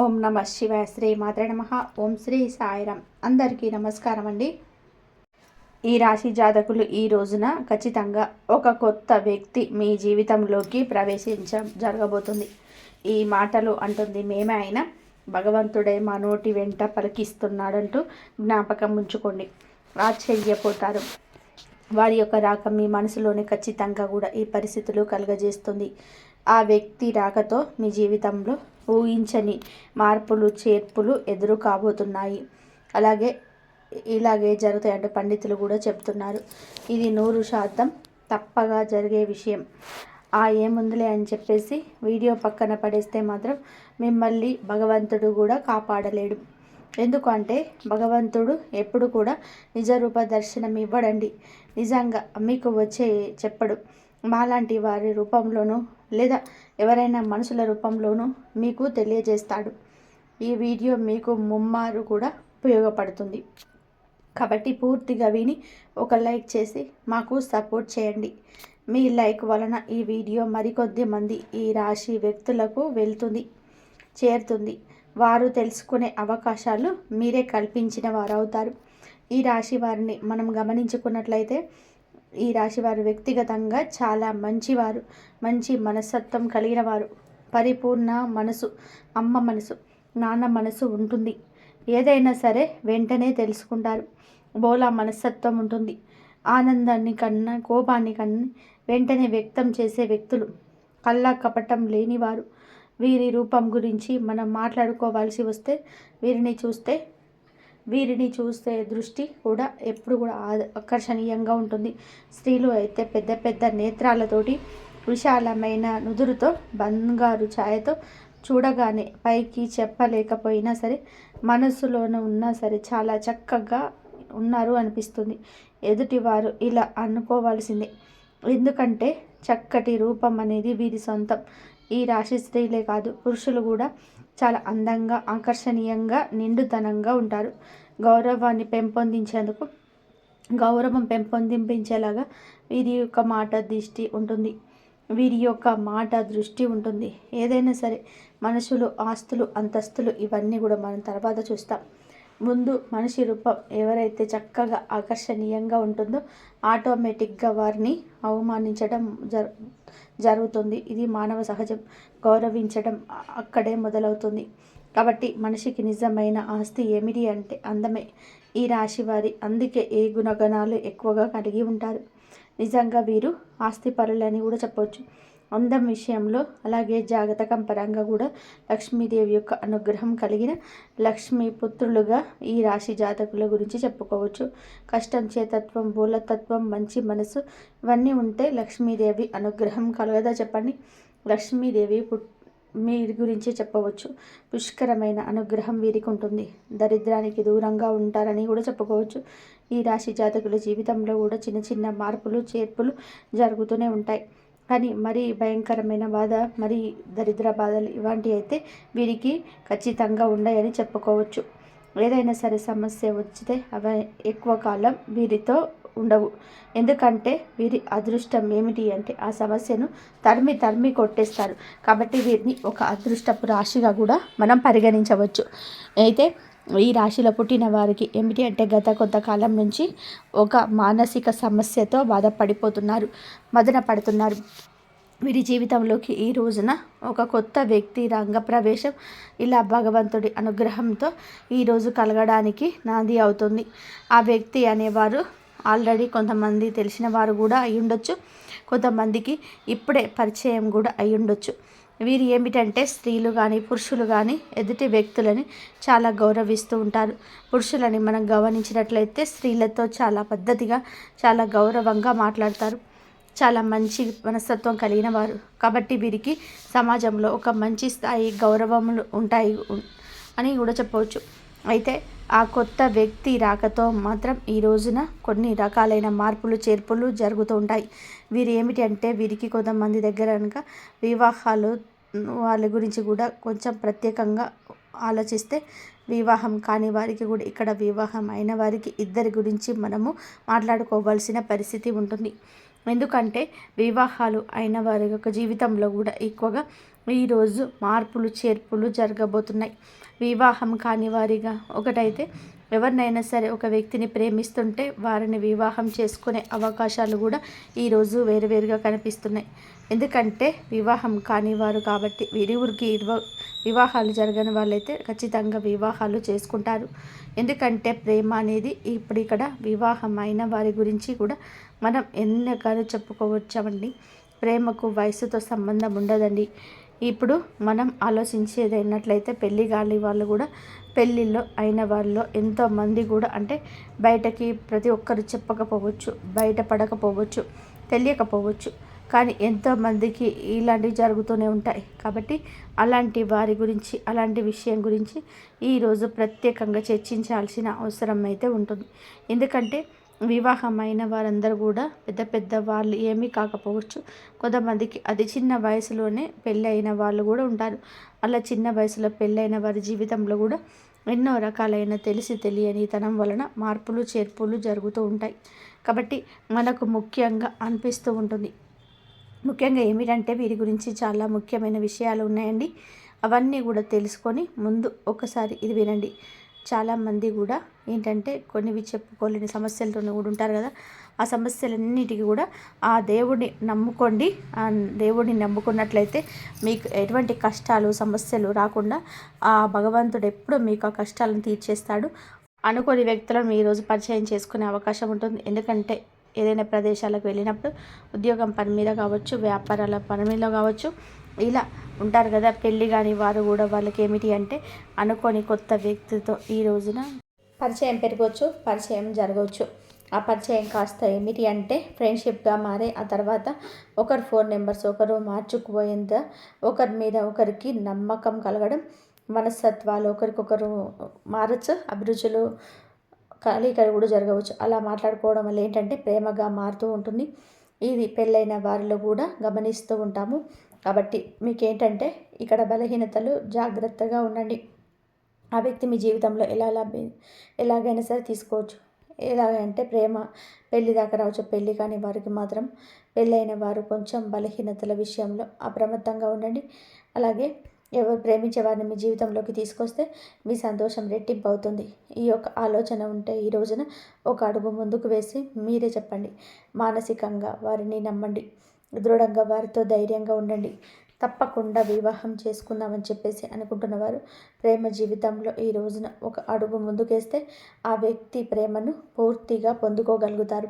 ఓం నమ శివాయ శ్రీ మాత్ర నమ. ఓం శ్రీ సాయిరామ్. అందరికీ నమస్కారం అండి. ఈ రాశి జాతకులు ఈ రోజున ఖచ్చితంగా ఒక కొత్త వ్యక్తి మీ జీవితంలోకి ప్రవేశించ జరగబోతుంది. ఈ మాటలు అంటుంది మేమే అయినా భగవంతుడే మా నోటి వెంట పలికిస్తున్నాడంటూ జ్ఞాపకం ఉంచుకోండి. ఆశ్చర్యపోతారు. వారి యొక్క రాక మీ మనసులోనే ఖచ్చితంగా కూడా ఈ పరిస్థితులు కలుగజేస్తుంది. ఆ వ్యక్తి రాకతో మీ జీవితంలో ఊహించని మార్పులు చేర్పులు ఎదురు కాబోతున్నాయి అలాగే ఇలాగే జరుగుతాయంటే పండితులు కూడా చెప్తున్నారు. ఇది నూరు శాతం తప్పగా జరిగే విషయం. ఆ ఏముందిలే అని చెప్పేసి వీడియో పక్కన పడేస్తే మాత్రం మిమ్మల్ని భగవంతుడు కూడా కాపాడలేడు. ఎందుకంటే భగవంతుడు ఎప్పుడు కూడా నిజరూప దర్శనం ఇవ్వడండి. నిజంగా మీకు వచ్చే చెప్పడు. మాలాంటి వారి రూపంలోనూ లేదా ఎవరైనా మనుషుల రూపంలోనూ మీకు తెలియజేస్తాడు. ఈ వీడియో మీకు ముమ్మారు కూడా ఉపయోగపడుతుంది. కాబట్టి పూర్తిగా విని ఒక లైక్ చేసి మాకు సపోర్ట్ చేయండి. మీ లైక్ వలన ఈ వీడియో మరికొద్ది మంది ఈ రాశి వ్యక్తులకు వెళ్తుంది చేరుతుంది. వారు తెలుసుకునే అవకాశాలు మీరే కల్పించిన వారు అవుతారు ఈ రాశి వారిని మనం గమనించుకున్నట్లయితే ఈ రాశి వారు వ్యక్తిగతంగా చాలా మంచివారు. మంచి మనస్తత్వం కలిగిన వారు పరిపూర్ణ మనసు అమ్మ మనసు నాన్న మనసు ఉంటుంది. ఏదైనా సరే వెంటనే తెలుసుకుంటారు. బోలా మనస్తత్వం ఉంటుంది. ఆనందాన్ని కన్నా కోపాన్ని కన్నా వెంటనే వ్యక్తం చేసే వ్యక్తులు. కళ్ళ కపటం లేనివారు. వీరి రూపం గురించి మనం మాట్లాడుకోవాల్సి వస్తే వీరిని చూస్తే వీరిని చూస్తే దృష్టి కూడా ఎప్పుడు కూడా ఆకర్షణీయంగా ఉంటుంది. స్త్రీలు అయితే పెద్ద పెద్ద నేత్రాలతోటి విశాలమైన నుదురుతో బంగారు ఛాయతో చూడగానే పైకి చెప్పలేకపోయినా సరే మనసులోనూ ఉన్నా సరే చాలా చక్కగా ఉన్నారు అనిపిస్తుంది. ఎదుటివారు ఇలా అనుకోవాల్సిందే. ఎందుకంటే చక్కటి రూపం అనేది వీరి సొంతం. ఈ రాశి స్త్రీలే కాదు పురుషులు కూడా చాలా అందంగా ఆకర్షణీయంగా నిండుతనంగా ఉంటారు. గౌరవాన్ని పెంపొందించేందుకు గౌరవం పెంపొందింపించేలాగా వీరి యొక్క మాట దృష్టి ఉంటుంది. వీరి యొక్క మాట దృష్టి ఉంటుంది. ఏదైనా సరే మనుషులు ఆస్తులు అంతస్తులు ఇవన్నీ కూడా మనం తర్వాత చూస్తాం. ముందు మనిషి రూపం ఎవరైతే చక్కగా ఆకర్షణీయంగా ఉంటుందో ఆటోమేటిక్గా వారిని అవమానించడం జరు జరుగుతుంది. ఇది మానవ సహజం. గౌరవించడం అక్కడే మొదలవుతుంది. కాబట్టి మనిషికి నిజమైన ఆస్తి ఏమిటి అంటే అందమే ఈ రాశి వారి అందుకే ఏ గుణగణాలు ఎక్కువగా కలిగి ఉంటారు. నిజంగా వీరు ఆస్తి పరులని కూడా చెప్పవచ్చు అందం విషయంలో అలాగే జాగతకం పరంగా కూడా లక్ష్మీదేవి యొక్క అనుగ్రహం కలిగిన లక్ష్మీ పుత్రులుగా ఈ రాశి జాతకుల గురించి చెప్పుకోవచ్చు. కష్టం చేతత్వం బోలతత్వం మంచి మనసు ఇవన్నీ ఉంటే లక్ష్మీదేవి అనుగ్రహం కలగదా చెప్పండి? లక్ష్మీదేవి పుట్ మీ గురించి చెప్పవచ్చు. పుష్కరమైన అనుగ్రహం వీరికి ఉంటుంది. దరిద్రానికి దూరంగా ఉంటారని కూడా చెప్పుకోవచ్చు. ఈ రాశి జాతకుల జీవితంలో కూడా చిన్న చిన్న మార్పులు చేర్పులు జరుగుతూనే ఉంటాయి. కానీ మరీ భయంకరమైన బాధ మరి దరిద్ర బాధలు ఇలాంటివి అయితే వీరికి ఖచ్చితంగా ఉన్నాయని చెప్పుకోవచ్చు. ఏదైనా సరే సమస్య వచ్చితే అవి ఎక్కువ కాలం వీరితో ఉండవు. ఎందుకంటే వీరి అదృష్టం ఏమిటి అంటే ఆ సమస్యను తరిమి తరిమి కొట్టేస్తారు. కాబట్టి వీరిని ఒక అదృష్టపు రాశిగా కూడా మనం పరిగణించవచ్చు. అయితే ఈ రాశిలో పుట్టిన వారికి ఏమిటి అంటే గత కొంతకాలం నుంచి ఒక మానసిక సమస్యతో బాధపడిపోతున్నారు మదన పడుతున్నారు. వీరి జీవితంలోకి ఈ రోజున ఒక కొత్త వ్యక్తి రంగప్రవేశం ఇలా భగవంతుడి అనుగ్రహంతో ఈరోజు కలగడానికి నాంది అవుతుంది. ఆ వ్యక్తి అనేవారు ఆల్రెడీ కొంతమంది తెలిసిన వారు కూడా అయి ఉండొచ్చు కొంతమందికి ఇప్పుడే పరిచయం కూడా అయి ఉండొచ్చు వీరు ఏమిటంటే స్త్రీలు కానీ పురుషులు కానీ ఎదుటి వ్యక్తులని చాలా గౌరవిస్తూ ఉంటారు. పురుషులని మనం గమనించినట్లయితే స్త్రీలతో చాలా పద్ధతిగా చాలా గౌరవంగా మాట్లాడతారు. చాలా మంచి మనస్తత్వం కలిగిన వారు. కాబట్టి వీరికి సమాజంలో ఒక మంచి స్థాయి గౌరవములు ఉంటాయి అని కూడా చెప్పవచ్చు. అయితే ఆ కొత్త వ్యక్తి రాకతో మాత్రం ఈ రోజున కొన్ని రకాలైన మార్పులు చేర్పులు జరుగుతూ ఉంటాయి. వీరు ఏమిటి అంటే వీరికి కొంతమంది దగ్గర కనుక వివాహాలు వాళ్ళ గురించి కూడా కొంచెం ప్రత్యేకంగా ఆలోచిస్తే వివాహం కాని వారికి కూడా ఇక్కడ వివాహం అయిన వారికి ఇద్దరి గురించి మనము మాట్లాడుకోవాల్సిన పరిస్థితి ఉంటుంది. ఎందుకంటే వివాహాలు అయిన వారి యొక్క జీవితంలో కూడా ఎక్కువగా ఈరోజు మార్పులు చేర్పులు జరగబోతున్నాయి. వివాహం కాని వారిగా ఒకటైతే ఎవరినైనా సరే ఒక వ్యక్తిని ప్రేమిస్తుంటే వారిని వివాహం చేసుకునే అవకాశాలు కూడా ఈరోజు వేరువేరుగా కనిపిస్తున్నాయి. ఎందుకంటే వివాహం కాని వారు కాబట్టి ఇరువ వివాహాలు జరగని వాళ్ళైతే ఖచ్చితంగా వివాహాలు చేసుకుంటారు. ఎందుకంటే ప్రేమ అనేది ఇప్పుడు ఇక్కడ వివాహం అయిన వారి గురించి కూడా మనం ఎన్నగానో చెప్పుకోవచ్చామండి ప్రేమకు వయసుతో సంబంధం ఉండదండి. ఇప్పుడు మనం ఆలోచించేది అయినట్లయితే పెళ్ళి గాలి వాళ్ళు కూడా పెళ్ళిళ్ళు అయిన వాళ్ళు ఎంతోమంది కూడా అంటే బయటకి ప్రతి ఒక్కరు చెప్పకపోవచ్చు బయట పడకపోవచ్చు తెలియకపోవచ్చు. కానీ ఎంతోమందికి ఇలాంటివి జరుగుతూనే ఉంటాయి. కాబట్టి అలాంటి వారి గురించి అలాంటి విషయం గురించి ఈరోజు ప్రత్యేకంగా చర్చించాల్సిన అవసరం అయితే ఉంటుంది. ఎందుకంటే వివాహమైన వారందరూ కూడా పెద్ద పెద్ద వాళ్ళు ఏమీ కాకపోవచ్చు. కొంతమందికి అది చిన్న వయసులోనే పెళ్ళి అయిన వాళ్ళు కూడా ఉంటారు. అలా చిన్న వయసులో పెళ్ళైన వారి జీవితంలో కూడా ఎన్నో రకాలైన తెలిసి తెలియని తనం వలన మార్పులు చేర్పులు జరుగుతూ ఉంటాయి. కాబట్టి మనకు ముఖ్యంగా అనిపిస్తూ ఉంటుంది. ముఖ్యంగా ఏమిటంటే వీరి గురించి చాలా ముఖ్యమైన విషయాలు ఉన్నాయండి. అవన్నీ కూడా తెలుసుకొని ముందు ఒకసారి ఇది వినండి. చాలామంది కూడా ఏంటంటే కొన్నివి చెప్పుకోలేని సమస్యలతో కూడా ఉంటారు కదా. ఆ సమస్యలన్నిటికీ కూడా ఆ దేవుడిని నమ్ముకోండి. ఆ దేవుడిని నమ్ముకున్నట్లయితే మీకు ఎటువంటి కష్టాలు సమస్యలు రాకుండా ఆ భగవంతుడు ఎప్పుడూ మీకు ఆ కష్టాలను తీర్చేస్తాడు. అనుకోని వ్యక్తులను ఈరోజు పరిచయం చేసుకునే అవకాశం ఉంటుంది. ఎందుకంటే ఏదైనా ప్రదేశాలకు వెళ్ళినప్పుడు ఉద్యోగం పని మీద కావచ్చు వ్యాపారాల పని మీద కావచ్చు ఇలా ఉంటారు కదా పెళ్ళి కాని వారు కూడా వాళ్ళకి ఏమిటి అంటే అనుకోని కొత్త వ్యక్తితో ఈ రోజున పరిచయం పెరగవచ్చు పరిచయం జరగవచ్చు. ఆ పరిచయం కాస్త ఏమిటి అంటే ఫ్రెండ్షిప్గా మారే ఆ తర్వాత ఒకరు ఫోన్ నెంబర్స్ ఒకరు మార్చుకుపోయేంత ఒకరి మీద ఒకరికి నమ్మకం కలగడం మనస్తత్వాలు ఒకరికొకరు మారచ్చు అభిరుచులు కలికలు కూడా జరగవచ్చు. అలా మాట్లాడుకోవడం వల్ల ఏంటంటే ప్రేమగా మారుతూ ఉంటుంది. ఇది పెళ్ళైన వారిలో కూడా గమనిస్తూ ఉంటాము. కాబట్టి మీకేంటంటే ఇక్కడ బలహీనతలు జాగ్రత్తగా ఉండండి. ఆ వ్యక్తి మీ జీవితంలో ఎలా లభ్య ఎలాగైనా సరే తీసుకోవచ్చు. ఎలాగంటే ప్రేమ పెళ్ళి దాకా రావచ్చు. పెళ్ళి కాని వారికి మాత్రం పెళ్ళైన వారు కొంచెం బలహీనతల విషయంలో అప్రమత్తంగా ఉండండి. అలాగే ఎవరు ప్రేమించే వారిని మీ జీవితంలోకి తీసుకొస్తే మీ సంతోషం రెట్టింపు అవుతుంది ఈ యొక్క ఆలోచన ఉంటే ఈ రోజున ఒక అడుగు ముందుకు వేసి మీరే చెప్పండి. మానసికంగా వారిని నమ్మండి. దృఢంగా వారితో ధైర్యంగా ఉండండి. తప్పకుండా వివాహం చేసుకుందామని చెప్పేసి అనుకుంటున్నవారు ప్రేమ జీవితంలో ఈ రోజున ఒక అడుగు ముందుకేస్తే ఆ వ్యక్తి ప్రేమను పూర్తిగా పొందుకోగలుగుతారు.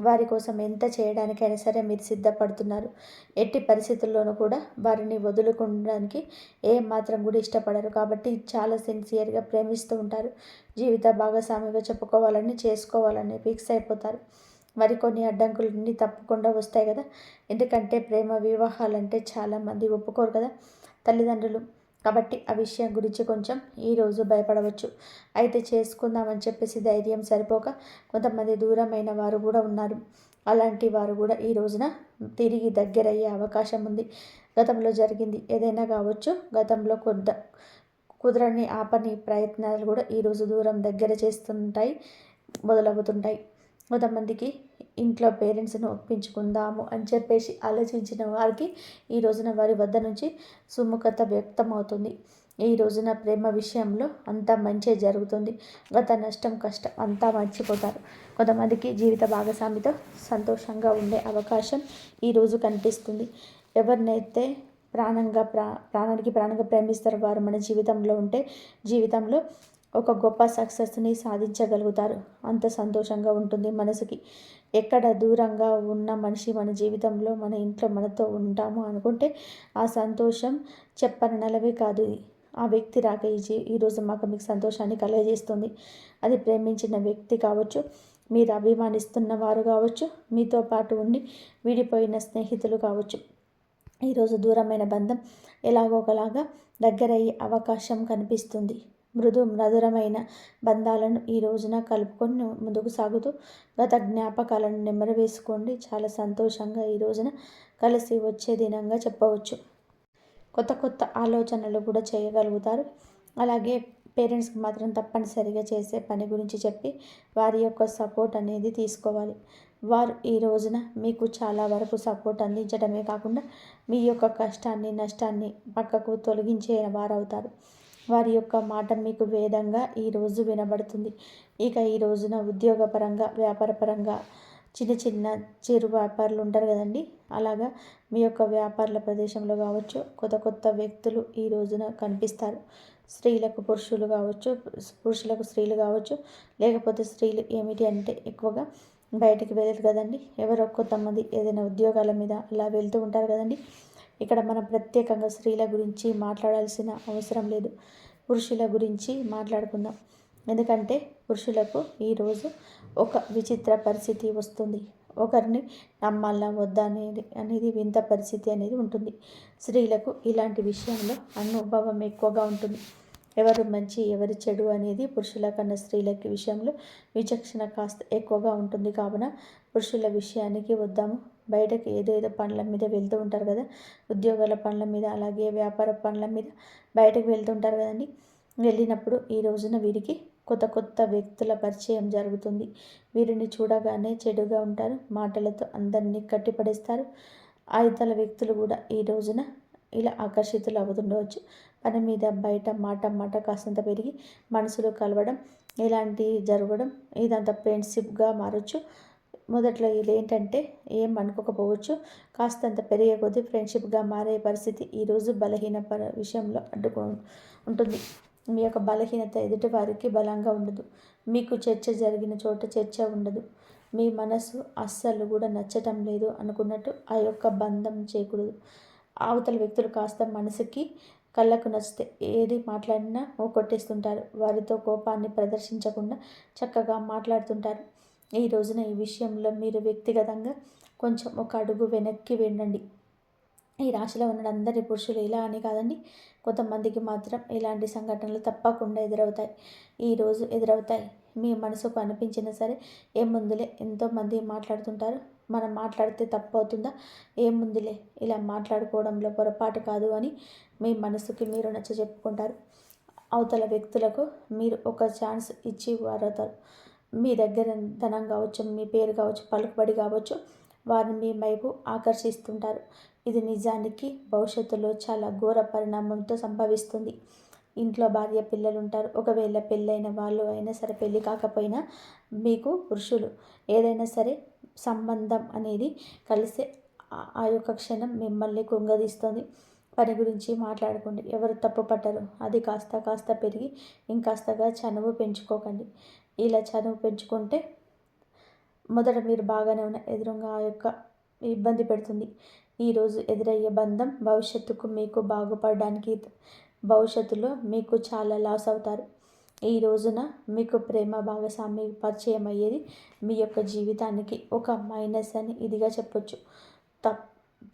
వారి కోసం ఎంత చేయడానికైనా సరే మీరు సిద్ధపడుతున్నారు. ఎట్టి పరిస్థితుల్లోనూ కూడా వారిని వదులుకోవడానికి ఏ మాత్రం కూడా ఇష్టపడరు. కాబట్టి చాలా సిన్సియర్గా ప్రేమిస్తూ ఉంటారు. జీవిత భాగస్వామిగా చెప్పుకోవాలని చేసుకోవాలని ఫిక్స్ అయిపోతారు. మరికొన్ని అడ్డంకులన్నీ తప్పకుండా వస్తాయి కదా. ఎందుకంటే ప్రేమ వివాహాలంటే చాలామంది ఒప్పుకోరు కదా తల్లిదండ్రులు. కాబట్టి ఆ విషయం గురించి కొంచెం ఈరోజు భయపడవచ్చు. అయితే చేసుకుందామని చెప్పేసి ధైర్యం సరిపోక కొంతమంది దూరమైన వారు కూడా ఉన్నారు. అలాంటి వారు కూడా ఈ రోజున తిరిగి దగ్గరయ్యే అవకాశం ఉంది. గతంలో జరిగింది ఏదైనా కావచ్చు. గతంలో కొద్ద కుదరని ఆపని ప్రయత్నాలు కూడా ఈరోజు దూరం దగ్గర చేస్తుంటాయి మొదలవుతుంటాయి. కొంతమందికి ఇంట్లో పేరెంట్స్ని ఒప్పించుకుందాము అని చెప్పేసి ఆలోచించిన వారికి ఈ రోజున వారి వద్ద నుంచి సుముఖత వ్యక్తమవుతుంది. ఈ రోజున ప్రేమ విషయంలో అంతా మంచి జరుగుతుంది. గత నష్టం కష్టం అంతా మర్చిపోతారు. కొంతమందికి జీవిత భాగస్వామితో సంతోషంగా ఉండే అవకాశం ఈరోజు కనిపిస్తుంది. ఎవరినైతే ప్రాణంగా ప్రా ప్రాణానికి ప్రాణంగా ప్రేమిస్తారు వారు మన జీవితంలో ఉంటే జీవితంలో ఒక గొప్ప సక్సెస్ని సాధించగలుగుతారు. అంత సంతోషంగా ఉంటుంది మనసుకి. ఎక్కడ దూరంగా ఉన్న మనిషి మన జీవితంలో మన ఇంట్లో మనతో ఉంటాము అనుకుంటే ఆ సంతోషం చెప్పనలవే కాదు. ఆ వ్యక్తి రాక ఈ ఈరోజు మాకు మీకు సంతోషాన్ని కలగజేస్తుంది. అది ప్రేమించిన వ్యక్తి కావచ్చు మీరు అభిమానిస్తున్న వారు కావచ్చు మీతో పాటు ఉండి విడిపోయిన స్నేహితులు కావచ్చు. ఈరోజు దూరమైన బంధం ఎలాగో ఒకలాగా దగ్గరయ్యే అవకాశం కనిపిస్తుంది. మృదు మధురమైన బంధాలను ఈ రోజున కలుపుకొని ముందుకు సాగుతూ గత జ్ఞాపకాలను నెమరవేసుకోండి. చాలా సంతోషంగా ఈ రోజున కలిసి వచ్చే దినంగా చెప్పవచ్చు. కొత్త కొత్త ఆలోచనలు కూడా చేయగలుగుతారు. అలాగే పేరెంట్స్కి మాత్రం తప్పనిసరిగా చేసే పని గురించి చెప్పి వారి యొక్క సపోర్ట్ అనేది తీసుకోవాలి. వారు ఈ రోజున మీకు చాలా వరకు సపోర్ట్ అందించడమే కాకుండా మీ యొక్క కష్టాన్ని నష్టాన్ని పక్కకు తొలగించే వారవుతారు. వారి యొక్క మాట మీకు వేదంగా ఈరోజు వినబడుతుంది. ఇక ఈ రోజున ఉద్యోగపరంగా వ్యాపారపరంగా చిన్న చిన్న చిరు వ్యాపారులు ఉంటారు కదండి. అలాగా మీ యొక్క వ్యాపారాల ప్రదేశంలో కావచ్చు కొత్త కొత్త వ్యక్తులు ఈ రోజున కనిపిస్తారు. స్త్రీలకు పురుషులు కావచ్చు పురుషులకు స్త్రీలు కావచ్చు లేకపోతే స్త్రీలు ఏమిటి అంటే ఎక్కువగా బయటికి వెళ్ళరు కదండి. ఎవరో కొంతమంది ఏదైనా ఉద్యోగాల మీద అలా వెళ్తూ ఉంటారు కదండి. ఇక్కడ మనం ప్రత్యేకంగా స్త్రీల గురించి మాట్లాడాల్సిన అవసరం లేదు. పురుషుల గురించి మాట్లాడుకుందాం. ఎందుకంటే పురుషులకు ఈరోజు ఒక విచిత్ర పరిస్థితి వస్తుంది. ఒకరిని నమ్మాలా వద్దా అనేది అనేది వింత పరిస్థితి అనేది ఉంటుంది. స్త్రీలకు ఇలాంటి విషయంలో అనుభవం ఎక్కువగా ఉంటుంది. ఎవరు మంచి ఎవరి చెడు అనేది పురుషుల కన్నా స్త్రీలకి విషయంలో విచక్షణ కాస్త ఎక్కువగా ఉంటుంది. కావున పురుషుల విషయానికి వద్దాము. బయటకు ఏదేదో పనుల మీద వెళ్తూ ఉంటారు కదా ఉద్యోగాల పనుల మీద అలాగే వ్యాపార పనుల మీద బయటకు వెళ్తుంటారు కదండి. వెళ్ళినప్పుడు ఈ రోజున వీరికి కొత్త కొత్త వ్యక్తుల పరిచయం జరుగుతుంది. వీరిని చూడగానే చెడుగా ఉంటారు మాటలతో అందరినీ కట్టిపడేస్తారు. ఆయుధాల వ్యక్తులు కూడా ఈ రోజున ఇలా ఆకర్షితులు అవుతుండవచ్చు. పని మీద బయట మాట మాట కాస్తంత పెరిగి మనసులో కలవడం ఇలాంటివి జరగడం ఇదంతా ఫ్రెండ్షిప్గా మారచ్చు. మొదట్లో ఇది ఏంటంటే ఏం అనుకోకపోవచ్చు. కాస్తంత పెరిగే కొద్దీ ఫ్రెండ్షిప్గా మారే పరిస్థితి ఈరోజు బలహీన పర విషయంలో అడ్డుకో ఉంటుంది. మీ యొక్క బలహీనత ఎదుటి వారికి బలంగా ఉండదు. మీకు చర్చ జరిగిన చోట చర్చ ఉండదు. మీ మనసు అస్సలు కూడా నచ్చటం లేదు అనుకున్నట్టు ఆ యొక్క బంధం చేయకూడదు అవతల వ్యక్తులు కాస్త మనసుకి కళ్ళకు నచ్చితే ఏది మాట్లాడినా ఓ కొట్టేస్తుంటారు. వారితో కోపాన్ని ప్రదర్శించకుండా చక్కగా మాట్లాడుతుంటారు. ఈ రోజున ఈ విషయంలో మీరు వ్యక్తిగతంగా కొంచెం ఒక అడుగు వెనక్కి వెళ్ళండి. ఈ రాశిలో ఉన్న అందరి పురుషులు ఇలా అని కాదండి. కొంతమందికి మాత్రం ఇలాంటి సంఘటనలు తప్పకుండా ఎదురవుతాయి. ఈరోజు ఎదురవుతాయి. మీ మనసుకు అనిపించినా సరే ఏ ముందులే ఎంతోమంది మాట్లాడుతుంటారు. మనం మాట్లాడితే తప్పు అవుతుందా? ఏం ముందులే ఇలా మాట్లాడుకోవడంలో పొరపాటు కాదు అని మీ మనసుకి మీరు నచ్చ చెప్పుకుంటారు అవతల వ్యక్తులకు మీరు ఒక ఛాన్స్ ఇచ్చి వారవుతారు. మీ దగ్గర ధనం కావచ్చు మీ పేరు కావచ్చు పలుకుబడి కావచ్చు వారిని మీ వైపు ఆకర్షిస్తుంటారు. ఇది నిజానికి భవిష్యత్తులో చాలా ఘోర పరిణామంతో సంభవిస్తుంది. ఇంట్లో భార్య పిల్లలు ఉంటారు ఒకవేళ పెళ్ళైన వాళ్ళు అయినా సరే పెళ్ళి కాకపోయినా మీకు పురుషులు. ఏదైనా సరే సంబంధం అనేది కలిసే ఆ యొక్క క్షణం మిమ్మల్ని కుంగదీస్తుంది. పని గురించి మాట్లాడుకోండి. ఎవరు తప్పు పట్టరు అది కాస్త కాస్త పెరిగి ఇంకాస్తగా చనువు పెంచుకోకండి. ఇలా చనువు పెంచుకుంటే మొదట మీరు బాగానే ఉన్న ఎదురుగా ఆ యొక్క ఇబ్బంది పెడుతుంది. ఈరోజు ఎదురయ్యే బంధం భవిష్యత్తుకు మీకు బాగుపడడానికి భవిష్యత్తులో మీకు చాలా లాస్ అవుతారు. ఈ రోజున మీకు ప్రేమ భాగస్వామి పరిచయం అయ్యేది మీ యొక్క జీవితానికి ఒక మైనస్ అని ఇదిగా చెప్పొచ్చు. తప్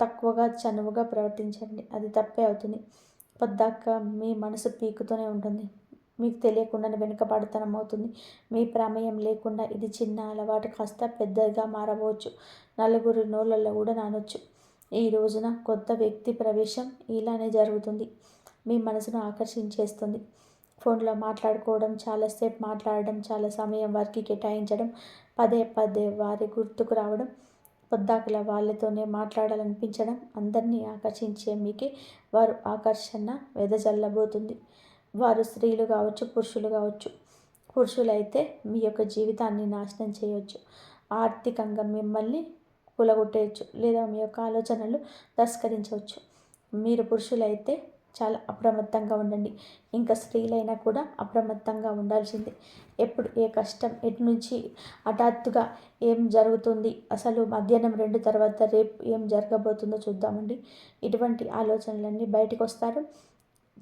తక్కువగా చనువుగా ప్రవర్తించండి. అది తప్పే అవుతుంది. పొద్దాక మీ మనసు పీకుతూనే ఉంటుంది. మీకు తెలియకుండానే వెనుకబడతనం అవుతుంది. మీ ప్రమేయం లేకుండా ఇది చిన్న అలవాటు కాస్త పెద్దగా మారవచ్చు. నలుగురు నోళ్ళల్లో కూడా నానొచ్చు. ఈ రోజున కొత్త వ్యక్తి ప్రవేశం ఇలానే జరుగుతుంది. మీ మనసును ఆకర్షించేస్తుంది. ఫోన్లో మాట్లాడుకోవడం చాలాసేపు మాట్లాడడం చాలా సమయం వారికి కేటాయించడం పదే పదే వారి గుర్తుకు రావడం పొద్దాకల వాళ్ళతోనే మాట్లాడాలనిపించడం అందరినీ ఆకర్షించే మీకే వారు ఆకర్షణ వెదజల్లబోతుంది. వారు స్త్రీలు కావచ్చు పురుషులు కావచ్చు పురుషులైతే మీ యొక్క జీవితాన్ని నాశనం చేయవచ్చు ఆర్థికంగా మిమ్మల్ని కూలగొట్టేయచ్చు లేదా మీ యొక్క ఆలోచనలు తస్కరించవచ్చు. మీరు పురుషులైతే చాలా అప్రమత్తంగా ఉండండి. ఇంకా స్త్రీలైనా కూడా అప్రమత్తంగా ఉండాల్సిందే. ఎప్పుడు ఏ కష్టం ఎటు నుంచి హఠాత్తుగా ఏం జరుగుతుంది అసలు మధ్యాహ్నం రెండు తర్వాత రేపు ఏం జరగబోతుందో చూద్దామండి. ఇటువంటి ఆలోచనలన్నీ బయటకు వస్తారు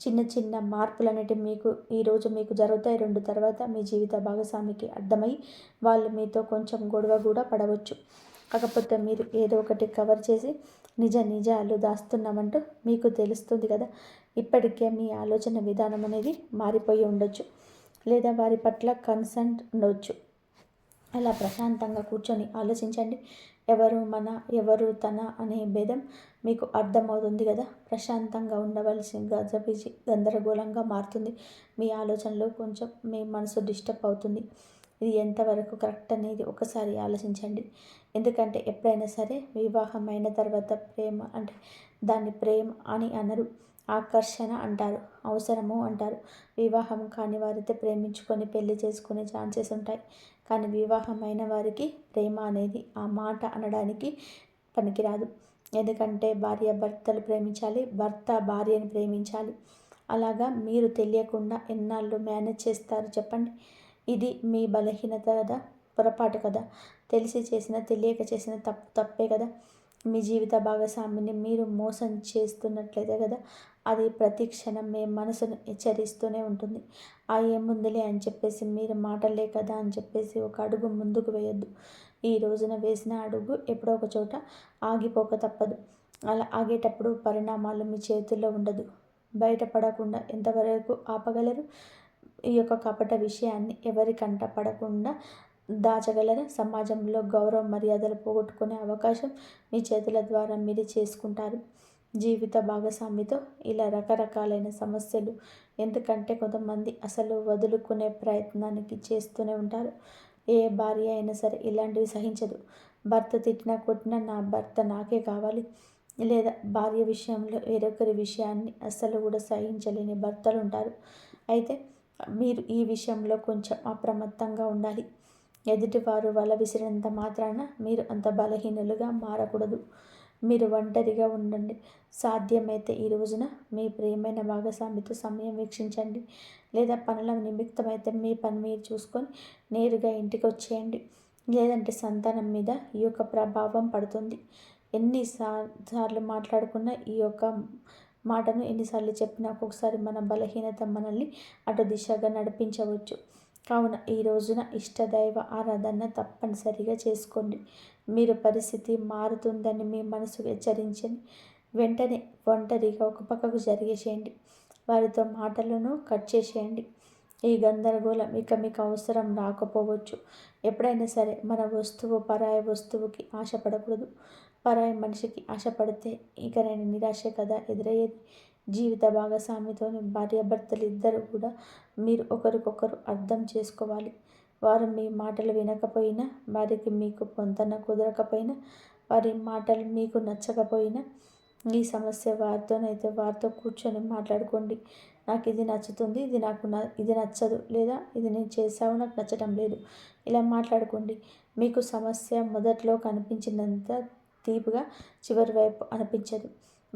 చిన్న చిన్న మార్పులు అనేటివి మీకు ఈరోజు మీకు జరుగుతాయి. రెండు తర్వాత మీ జీవిత భాగస్వామికి అర్థమై వాళ్ళు మీతో కొంచెం గొడవ కూడా పడవచ్చు. కాకపోతే మీరు ఏదో ఒకటి కవర్ చేసి నిజ నిజాలు దాస్తున్నామంటూ మీకు తెలుస్తుంది కదా. ఇప్పటికే మీ ఆలోచన విధానం అనేది మారిపోయి ఉండొచ్చు. లేదా వారి పట్ల కన్సర్న్ ఉండవచ్చు అలా ప్రశాంతంగా కూర్చొని ఆలోచించండి. ఎవరు మన ఎవరు తన అనే భేదం మీకు అర్థమవుతుంది కదా? ప్రశాంతంగా ఉండవలసి గజబిజి గందరగోళంగా మారుతుంది. మీ ఆలోచనలో కొంచెం మీ మనసు డిస్టర్బ్ అవుతుంది. ఇది ఎంతవరకు కరెక్ట్ అనేది ఒకసారి ఆలోచించండి. ఎందుకంటే ఎప్పుడైనా సరే వివాహం అయిన తర్వాత ప్రేమ అంటే దాన్ని ప్రేమ అని అనరు. ఆకర్షణ అంటారు అవసరము అంటారు. వివాహం కాని వారైతే ప్రేమించుకొని పెళ్ళి చేసుకునే ఛాన్సెస్ ఉంటాయి. కానీ వివాహం అయిన వారికి ప్రేమ అనేది ఆ మాట అనడానికి పనికిరాదు. ఎందుకంటే భార్య భర్తలు ప్రేమించాలి భర్త భార్యని ప్రేమించాలి. అలాగా మీరు తెలియకుండా ఎన్నాళ్ళు మేనేజ్ చేస్తారు చెప్పండి. ఇది మీ బలహీనత కదా పొరపాటు కదా. తెలిసి చేసిన తెలియక చేసిన తప్పు తప్పే కదా. మీ జీవిత భాగస్వామిని మీరు మోసం చేస్తున్నట్లయితే కదా అది ప్రతి క్షణం మీ మనసును హెచ్చరిస్తూనే ఉంటుంది. ఆ ఏముందిలే అని చెప్పేసి మీరు మాటలే కదా అని చెప్పేసి ఒక అడుగు ముందుకు వేయొద్దు. ఈ రోజున వేసిన అడుగు ఎప్పుడో ఒక చోట ఆగిపోక తప్పదు. అలా ఆగేటప్పుడు పరిణామాలు మీ చేతుల్లో ఉండదు. బయటపడకుండా ఎంతవరకు ఆపగలరు? ఈ యొక్క కపట విషయాన్ని ఎవరికంట పడకుండా దాచగలరా? సమాజంలో గౌరవ మర్యాదలు పోగొట్టుకునే అవకాశం మీ చేతుల ద్వారా మీరు చేసుకుంటారు. జీవిత భాగస్వామితో ఇలా రకరకాలైన సమస్యలు. ఎందుకంటే కొంతమంది అసలు వదులుకునే ప్రయత్నానికి చేస్తూనే ఉంటారు. ఏ భార్య అయినా సరే ఇలాంటివి సహించదు. భర్త తిట్టినా కొట్టినా నా భర్త నాకే కావాలి. లేదా భార్య విషయంలో వేరొకరి విషయాన్ని అస్సలు కూడా సహించలేని భర్తలు ఉంటారు. అయితే మీరు ఈ విషయంలో కొంచెం అప్రమత్తంగా ఉండాలి. ఎదుటివారు వల విసిరినంత మాత్రాన మీరు అంత బలహీనులుగా మారకూడదు. మీరు ఒంటరిగా ఉండండి. సాధ్యమైతే ఈ రోజున మీ ప్రియమైన భాగస్వామితో సమయం వీక్షించండి. లేదా పనుల నిమిత్తమైతే మీ పని మీరు చూసుకొని నేరుగా ఇంటికి వచ్చేయండి లేదంటే సంతానం మీద ఈ యొక్క ప్రభావం పడుతుంది. ఎన్ని సార్లు మాట్లాడుకున్నా ఈ యొక్క మాటను ఎన్నిసార్లు చెప్పినా ఒక్కొక్కసారి మన బలహీనత మనల్ని అటు దిశగా నడిపించవచ్చు. కావున ఈ రోజున ఇష్టదైవ ఆరాధన తప్పనిసరిగా చేసుకోండి. మీరు పరిస్థితి మారుతుందని మీ మనసు హెచ్చరించండి. వెంటనే ఒంటరిగా ఒక పక్కకు జరిగేసేయండి. వారితో మాటలను కట్ చేసేయండి. ఈ గందరగోళం ఇక మీకు అవసరం రాకపోవచ్చు. ఎప్పుడైనా సరే మన వస్తువు పరాయి వస్తువుకి ఆశపడకూడదు. పరాయి మనిషికి ఆశపడితే ఇక నేను నిరాశ కదా ఎదురయ్యేది? జీవిత భాగస్వామితోని భార్యాభర్తలు ఇద్దరు కూడా మీరు ఒకరికొకరు అర్థం చేసుకోవాలి. వారు మీ మాటలు వినకపోయినా వారికి మీకు పొంతన కుదరకపోయినా వారి మాటలు మీకు నచ్చకపోయినా ఈ సమస్య వారితోనైతే వారితో కూర్చొని మాట్లాడుకోండి. నాకు ఇది నచ్చుతుంది ఇది నాకు ఇది నచ్చదు లేదా ఇది నేను చేసావు నాకు నచ్చడం లేదు. ఇలా మాట్లాడుకోండి. మీకు సమస్య మొదట్లో కనిపించినంత తీపుగా చివరి వైపు అనిపించదు.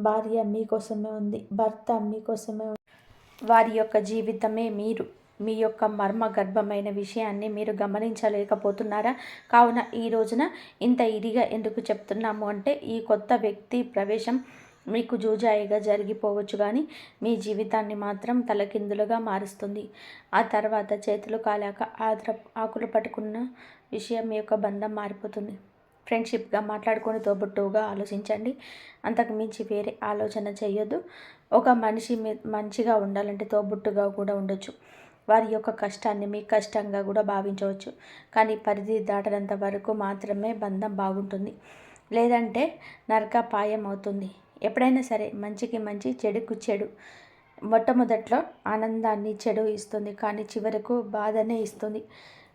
భార్య మీకోసమే ఉంది భర్త మీకోసమే ఉంది. వారి యొక్క జీవితమే మీరు మీ యొక్క మర్మ గర్భమైన విషయాన్ని మీరు గమనించలేకపోతున్నారా? కావున ఈ రోజున ఇంత ఇదిగా ఎందుకు చెప్తున్నాము అంటే ఈ కొత్త వ్యక్తి ప్రవేశం మీకు జూజాయిగా జరిగిపోవచ్చు కానీ మీ జీవితాన్ని మాత్రం తలకిందులుగా మారుస్తుంది. ఆ తర్వాత చేతులు కాలాక ఆద్ర ఆకులు పట్టుకున్న విషయం మీ యొక్క బంధం మారిపోతుంది. ఫ్రెండ్షిప్గా మాట్లాడుకొని తోబుట్టువుగా ఆలోచించండి. అంతకు మించి వేరే ఆలోచన చేయొద్దు. ఒక మనిషి మంచిగా ఉండాలంటే తోబుట్టుగా కూడా ఉండొచ్చు. వారి యొక్క కష్టాన్ని మీ కష్టంగా కూడా భావించవచ్చు. కానీ పరిధి దాటనంత వరకు మాత్రమే బంధం బాగుంటుంది. లేదంటే నరకపాయం అవుతుంది. ఎప్పుడైనా సరే మంచికి మంచి చెడుకు చెడు. మొట్టమొదట్లో ఆనందాన్ని చెడు ఇస్తుంది. కానీ చివరకు బాధనే ఇస్తుంది.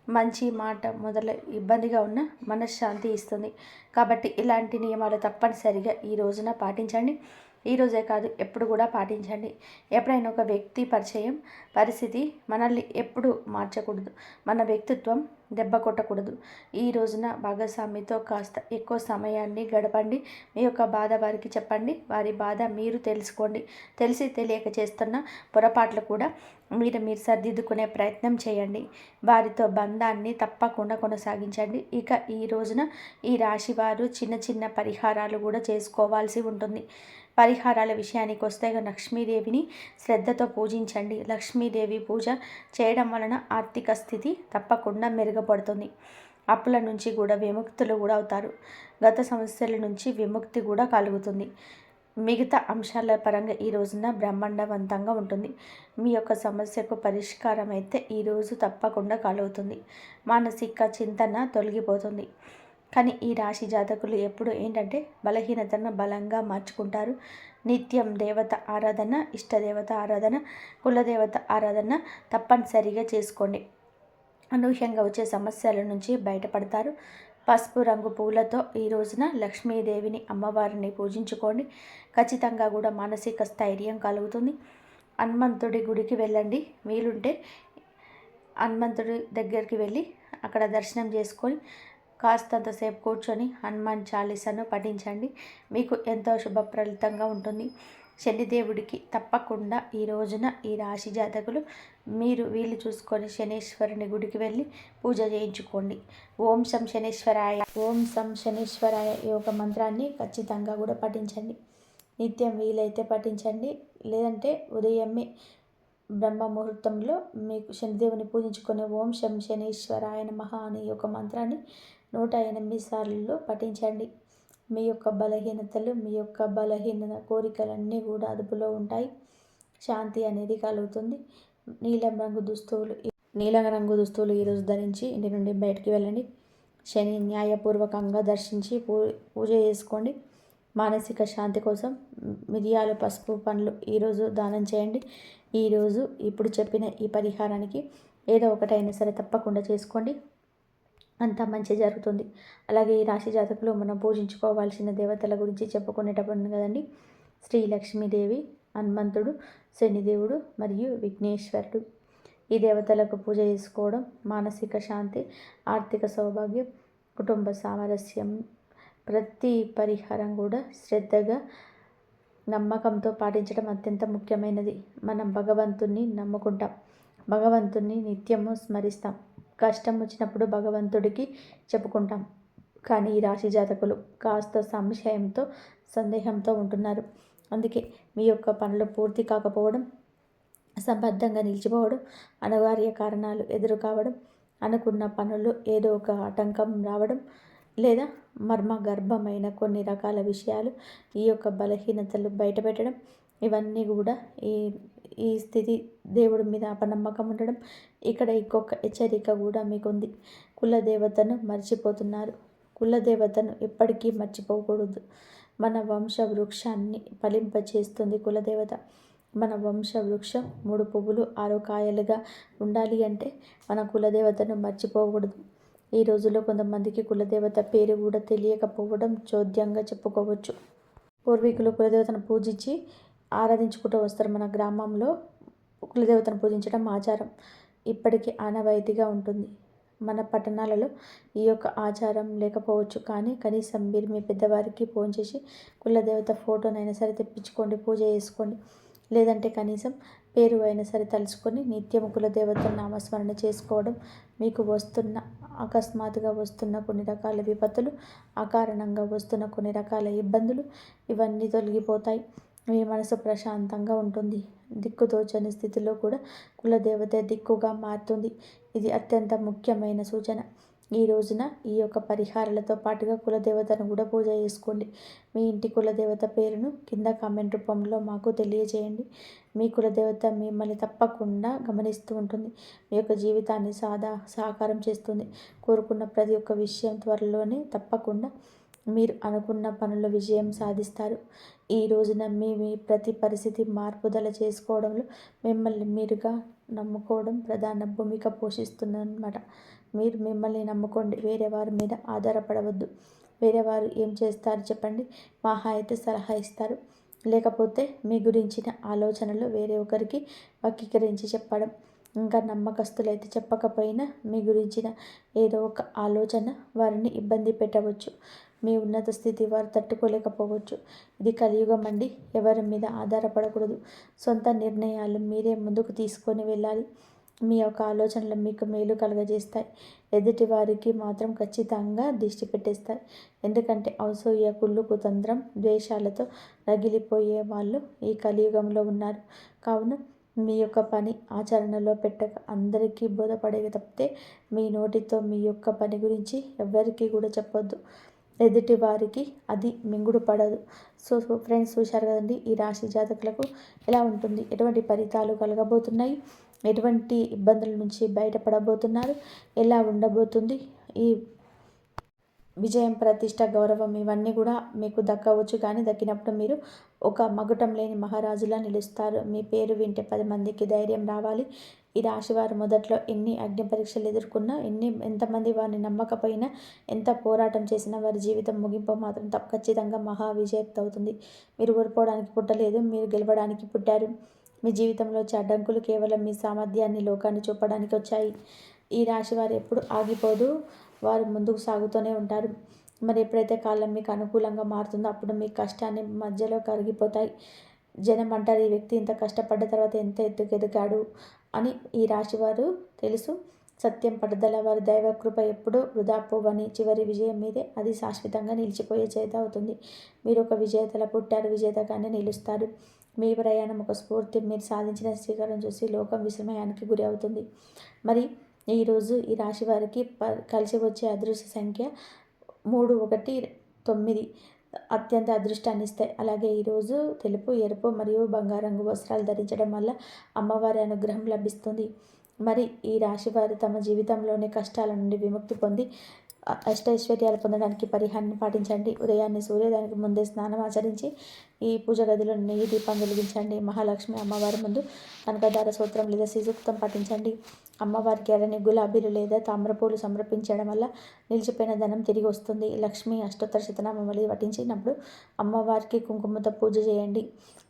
మంచి మాట మొదలు ఇబ్బందిగా ఉన్న మనశ్శాంతి ఇస్తుంది. కాబట్టి ఇలాంటి నియమాలు తప్పనిసరిగా ఈ రోజున పాటించండి. ఈరోజే కాదు ఎప్పుడు కూడా పాటించండి. ఎప్పుడైనా ఒక వ్యక్తి పరిచయం పరిస్థితి మనల్ని ఎప్పుడు మార్చకూడదు. మన వ్యక్తిత్వం దెబ్బ కొట్టకూడదు. ఈ రోజున భాగస్వామితో కాస్త ఎక్కువ సమయాన్ని గడపండి. మీ యొక్క బాధ వారికి చెప్పండి. వారి బాధ మీరు తెలుసుకోండి. తెలిసి తెలియక చేస్తున్న పొరపాట్లు కూడా మీరు మీరు సర్దిద్దుకునే ప్రయత్నం చేయండి. వారితో బంధాన్ని తప్పకుండా కొనసాగించండి. ఇక ఈ రోజున ఈ రాశి వారు చిన్న చిన్న పరిహారాలు కూడా చేసుకోవాల్సి ఉంటుంది. పరిహారాల విషయానికి వస్తే లక్ష్మీదేవిని శ్రద్ధతో పూజించండి. లక్ష్మీదేవి పూజ చేయడం వలన ఆర్థిక స్థితి తప్పకుండా మెరుగుపడుతుంది. అప్పుల నుంచి కూడా విముక్తులు కూడా అవుతారు. గత సమస్యల నుంచి విముక్తి కూడా కలుగుతుంది. మిగతా అంశాల పరంగా ఈ రోజున బ్రహ్మాండవంతంగా ఉంటుంది. మీ యొక్క సమస్యకు పరిష్కారం అయితే ఈరోజు తప్పకుండా కలుగుతుంది. మానసిక చింతన తొలగిపోతుంది. కానీ ఈ రాశి జాతకులు ఎప్పుడు ఏంటంటే బలహీనతను బలంగా మార్చుకుంటారు. నిత్యం దేవత ఆరాధన ఇష్టదేవత ఆరాధన కులదేవత ఆరాధన తప్పనిసరిగా చేసుకోండి. అనూహ్యంగా వచ్చే సమస్యల నుంచి బయటపడతారు. పసుపు రంగు పూలతో ఈ రోజున లక్ష్మీదేవిని అమ్మవారిని పూజించుకోండి. ఖచ్చితంగా కూడా మానసిక స్థైర్యం కలుగుతుంది. హనుమంతుడి గుడికి వెళ్ళండి. వీలుంటే హనుమంతుడి దగ్గరికి వెళ్ళి అక్కడ దర్శనం చేసుకొని కాస్తంతసేపు కూర్చొని హనుమాన్ చాలీసాను పఠించండి. మీకు ఎంతో శుభప్రలితంగా ఉంటుంది. శనిదేవుడికి తప్పకుండా ఈ రోజున ఈ రాశి జాతకులు మీరు వీలు చూసుకొని శనీశ్వరుని గుడికి వెళ్ళి పూజ చేయించుకోండి. ఓం శం శనీశ్వరాయ ఓం శం శనీశ్వరాయ ఈ ఒక మంత్రాన్ని ఖచ్చితంగా కూడా పఠించండి. నిత్యం వీలైతే పఠించండి. లేదంటే ఉదయమే బ్రహ్మ ముహూర్తంలో మీకు శనిదేవుని పూజించుకునే ఓం శం శనీశ్వరాయ నమః అనే ఒక మంత్రాన్ని నూట ఎనిమిది సార్లు పఠించండి. మీ యొక్క బలహీనతలు మీ యొక్క బలహీన కోరికలన్నీ కూడా అదుపులో ఉంటాయి. శాంతి అనేది కలుగుతుంది. నీలం రంగు దుస్తువులు నీలం రంగు దుస్తువులు ఈరోజు ధరించి ఇంటి నుండి బయటికి వెళ్ళండి. శని న్యాయపూర్వకంగా దర్శించి పూ పూజ చేసుకోండి. మానసిక శాంతి కోసం మిరియాలు పసుపు పండ్లు ఈరోజు దానం చేయండి. ఈరోజు ఇప్పుడు చెప్పిన ఈ పరిహారానికి ఏదో ఒకటైనా సరే తప్పకుండా చేసుకోండి. అంతా మంచి జరుగుతుంది. అలాగే ఈ రాశి జాతకులు మనం పూజించుకోవాల్సిన దేవతల గురించి చెప్పుకునేటప్పుడు కదండి శ్రీ లక్ష్మీదేవి హనుమంతుడు శనిదేవుడు మరియు విఘ్నేశ్వరుడు. ఈ దేవతలకు పూజ చేసుకోవడం మానసిక శాంతి ఆర్థిక సౌభాగ్యం కుటుంబ సామరస్యం ప్రతి పరిహారం కూడా శ్రద్ధగా నమ్మకంతో పాటించడం అత్యంత ముఖ్యమైనది. మనం భగవంతుణ్ణి నమ్ముకుంటాం. భగవంతుణ్ణి నిత్యము స్మరిస్తాం. కష్టం వచ్చినప్పుడు భగవంతుడికి చెప్పుకుంటాం. కానీ ఈ రాశి జాతకులు కాస్త సంశయంతో సందేహంతో ఉంటున్నారు. అందుకే మీ యొక్క పనులు పూర్తి కాకపోవడం సమర్థంగా నిలిచిపోవడం అనివార్య కారణాలు ఎదురు కావడం అనుకున్న పనులు ఏదో ఒక ఆటంకం రావడం లేదా మర్మ గర్భమైన కొన్ని రకాల విషయాలు ఈ యొక్క బలహీనతలు బయటపెట్టడం ఇవన్నీ కూడా ఈ ఈ స్థితి దేవుడి మీద అపనమ్మకం ఉండడం ఇక్కడ ఇంకొక హెచ్చరిక కూడా మీకు ఉంది కులదేవతను మర్చిపోతున్నారు. కులదేవతను ఎప్పటికీ మర్చిపోకూడదు. మన వంశ వృక్షాన్ని ఫలింపచేస్తుంది కులదేవత. మన వంశ వృక్షం మూడు పువ్వులు ఆరు కాయలుగా ఉండాలి అంటే మన కులదేవతను మర్చిపోకూడదు. ఈ రోజుల్లో కొంతమందికి కులదేవత పేరు కూడా తెలియకపోవడం చోద్యంగా చెప్పుకోవచ్చు. పూర్వీకులు కులదేవతను పూజించి ఆరాధించుకుంటూ వస్తారు. మన గ్రామంలో కులదేవతను పూజించడం ఆచారం. ఇప్పటికీ ఆనవాయితీగా ఉంటుంది. మన పట్టణాలలో ఈ యొక్క ఆచారం లేకపోవచ్చు. కానీ కనీసం మీరు మీ పెద్దవారికి ఫోన్ చేసి కులదేవత ఫోటోనైనా సరే తెప్పించుకోండి పూజ చేసుకోండి. లేదంటే కనీసం పేరు అయినా సరే తలుచుకొని నిత్యం కులదేవత నామస్మరణ చేసుకోవడం మీకు వస్తున్న అకస్మాత్తుగా వస్తున్న కొన్ని రకాల విపత్తులు అకారణంగా వస్తున్న కొన్ని రకాల ఇబ్బందులు ఇవన్నీ తొలగిపోతాయి. మీ మనసు ప్రశాంతంగా ఉంటుంది. దిక్కుతోచని స్థితిలో కూడా కులదేవత దిక్కుగా మారుతుంది. ఇది అత్యంత ముఖ్యమైన సూచన. ఈ రోజున ఈ యొక్క పరిహారాలతో పాటుగా కులదేవతను కూడా పూజ చేసుకోండి. మీ ఇంటి కులదేవత పేరును కింద కామెంట్ రూపంలో మాకు తెలియజేయండి. మీ కులదేవత మిమ్మల్ని తప్పకుండా గమనిస్తూ ఉంటుంది. మీ యొక్క జీవితాన్ని సాదా సహకారం చేస్తుంది. కోరుకున్న ప్రతి ఒక్క విషయం త్వరలోనే తప్పకుండా మీరు అనుకున్న పనుల విజయం సాధిస్తారు. ఈ రోజున మీ మీ ప్రతి పరిస్థితి మార్పుదల చేసుకోవడంలో మిమ్మల్ని మీరుగా నమ్ముకోవడం ప్రధాన భూమిక పోషిస్తుందన్నమాట. మీరు మిమ్మల్ని నమ్ముకోండి. వేరే వారి మీద ఆధారపడవద్దు. వేరే వారు ఏం చేస్తారు చెప్పండి. మహా అయితే సలహా ఇస్తారు. లేకపోతే మీ గురించిన ఆలోచనలు వేరే ఒకరికి వక్రీకరించి చెప్పడం. ఇంకా నమ్మకస్తులైతే చెప్పకపోయినా మీ గురించిన ఏదో ఒక ఆలోచన వారిని ఇబ్బంది పెట్టవచ్చు. మీ ఉన్నత స్థితి వారు తట్టుకోలేకపోవచ్చు. ఇది కలియుగం అండి. ఎవరి మీద ఆధారపడకూడదు. సొంత నిర్ణయాలు మీరే ముందుకు తీసుకొని వెళ్ళాలి. మీ యొక్క ఆలోచనలు మీకు మేలు కలగజేస్తాయి. ఎదుటి వారికి మాత్రం ఖచ్చితంగా దిష్టి పెట్టేస్తాయి. ఎందుకంటే అవసూయ కుళ్ళు కుతంత్రం ద్వేషాలతో రగిలిపోయే వాళ్ళు ఈ కలియుగంలో ఉన్నారు. కావున మీ యొక్క పని ఆచరణలో పెట్టక అందరికీ బోధపడే తప్పితే మీ నోటితో మీ యొక్క పని గురించి ఎవరికీ కూడా చెప్పొద్దు. ఎదుటి వారికి అది మింగుడు పడదు. సో ఫ్రెండ్స్ చూశారు కదండి ఈ రాశి జాతకులకు ఎలా ఉంటుంది? ఎటువంటి ఫలితాలు కలగబోతున్నాయి? ఎటువంటి ఇబ్బందుల నుంచి బయటపడబోతున్నారు? ఎలా ఉండబోతుంది? ఈ విజయం ప్రతిష్ట గౌరవం ఇవన్నీ కూడా మీకు దక్కవచ్చు. కానీ దక్కినప్పుడు మీరు ఒక మగుటం లేని మహారాజులా నిలుస్తారు. మీ పేరు వింటే పది మందికి ధైర్యం రావాలి. ఈ రాశివారు మొదట్లో ఎన్ని అగ్ని పరీక్షలు ఎదుర్కొన్నా ఎన్ని ఎంతమంది వారిని నమ్మకపోయినా ఎంత పోరాటం చేసినా వారి జీవితం ముగింపు మాత్రం తప్ప ఖచ్చితంగా మహా విజయక్త అవుతుంది. మీరు ఓడిపోవడానికి పుట్టలేదు మీరు గెలవడానికి పుట్టారు. మీ జీవితంలో వచ్చే అడ్డంకులు కేవలం మీ సామర్థ్యాన్ని లోకాన్ని చూపడానికి వచ్చాయి. ఈ రాశి వారు ఎప్పుడు ఆగిపోదు వారు ముందుకు సాగుతూనే ఉంటారు. మరి ఎప్పుడైతే కాలం మీకు అనుకూలంగా మారుతుందో అప్పుడు మీ కష్టాన్ని మధ్యలో కరిగిపోతాయి. జనం అంటారు ఈ వ్యక్తి ఇంత కష్టపడ్డ తర్వాత ఎంత ఎత్తుకెదిగాడు? అని ఈ రాశివారు తెలుసు. సత్యం పట్టుదల వారి దైవ కృప ఎప్పుడూ వృధా పోవని చివరి విజయం మీదే అది శాశ్వతంగా నిలిచిపోయే చేత అవుతుంది. మీరు ఒక విజేతల పుట్టారు విజేతగానే నిలుస్తారు. మీ ప్రయాణం ఒక స్ఫూర్తి మీరు సాధించిన శ్రీకారం చూసి లోకం విస్మయానికి గురి అవుతుంది. మరి ఈరోజు ఈ రాశి వారికి ప కలిసి వచ్చే అదృశ్య సంఖ్య మూడు ఒకటి తొమ్మిది. అత్యంత అదృష్టాన్ని ఇస్తాయి. అలాగే ఈరోజు తెలుపు ఎరుపు మరియు బంగారంగు వస్త్రాలు ధరించడం వల్ల అమ్మవారి అనుగ్రహం లభిస్తుంది. మరి ఈ రాశి వారు తమ జీవితంలోని కష్టాల నుండి విముక్తి పొంది అష్టైశ్వర్యాలు పొందడానికి పరిహారాన్ని పాటించండి. ఉదయాన్నే సూర్యోదయానికి ముందే స్నానం ఆచరించి ఈ పూజ గదిలో నెయ్యి దీపం వెలిగించండి. మహాలక్ష్మి అమ్మవారి ముందు కనకదార సూత్రం లేదా శిశుక్తం పాటించండి అమ్మవారికి ఎర్రని గులాబీలు లేదా తామ్రపూలు సమర్పించడం వల్ల నిలిచిపోయిన ధనం తిరిగి వస్తుంది. లక్ష్మి అష్టోత్తర శతనామలి పఠించినప్పుడు అమ్మవారికి కుంకుమతో పూజ చేయండి.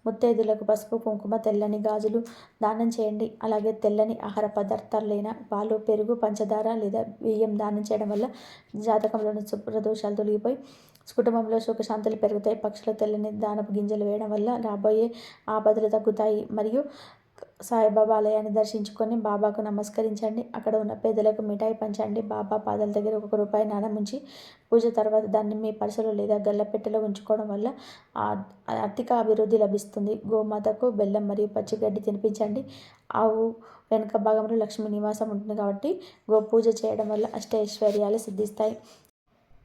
ముత్తైదులకు పసుపు కుంకుమ తెల్లని గాజులు దానం చేయండి. అలాగే తెల్లని ఆహార పదార్థాలు లేన పాలు పెరుగు పంచదార లేదా బియ్యం దానం చేయడం వల్ల జాతకంలోని శుభ్రదోషాలు తొలగిపోయి కుటుంబంలో సుఖశాంతులు పెరుగుతాయి. పక్షుల తెల్లని దానపు గింజలు వేయడం వల్ల రాబోయే ఆపదలు తగ్గుతాయి. మరియు సాయిబాబా ఆలయాన్ని దర్శించుకొని బాబాకు నమస్కరించండి. అక్కడ ఉన్న పేదలకు మిఠాయి పంచండి. బాబా పాదాల దగ్గర ఒక రూపాయి నాణం ఉంచి పూజ తర్వాత దాన్ని మీ పర్సులో లేదా గల్లపెట్టెలో ఉంచుకోవడం వల్ల ఆర్థిక అభివృద్ధి లభిస్తుంది. గోమాతకు బెల్లం మరియు పచ్చిగడ్డి తినిపించండి. ఆవు వెనుక భాగంలో లక్ష్మీ నివాసం ఉంటుంది కాబట్టి గో పూజ చేయడం వల్ల అష్ట ఐశ్వర్యాలు సిద్ధిస్తాయి.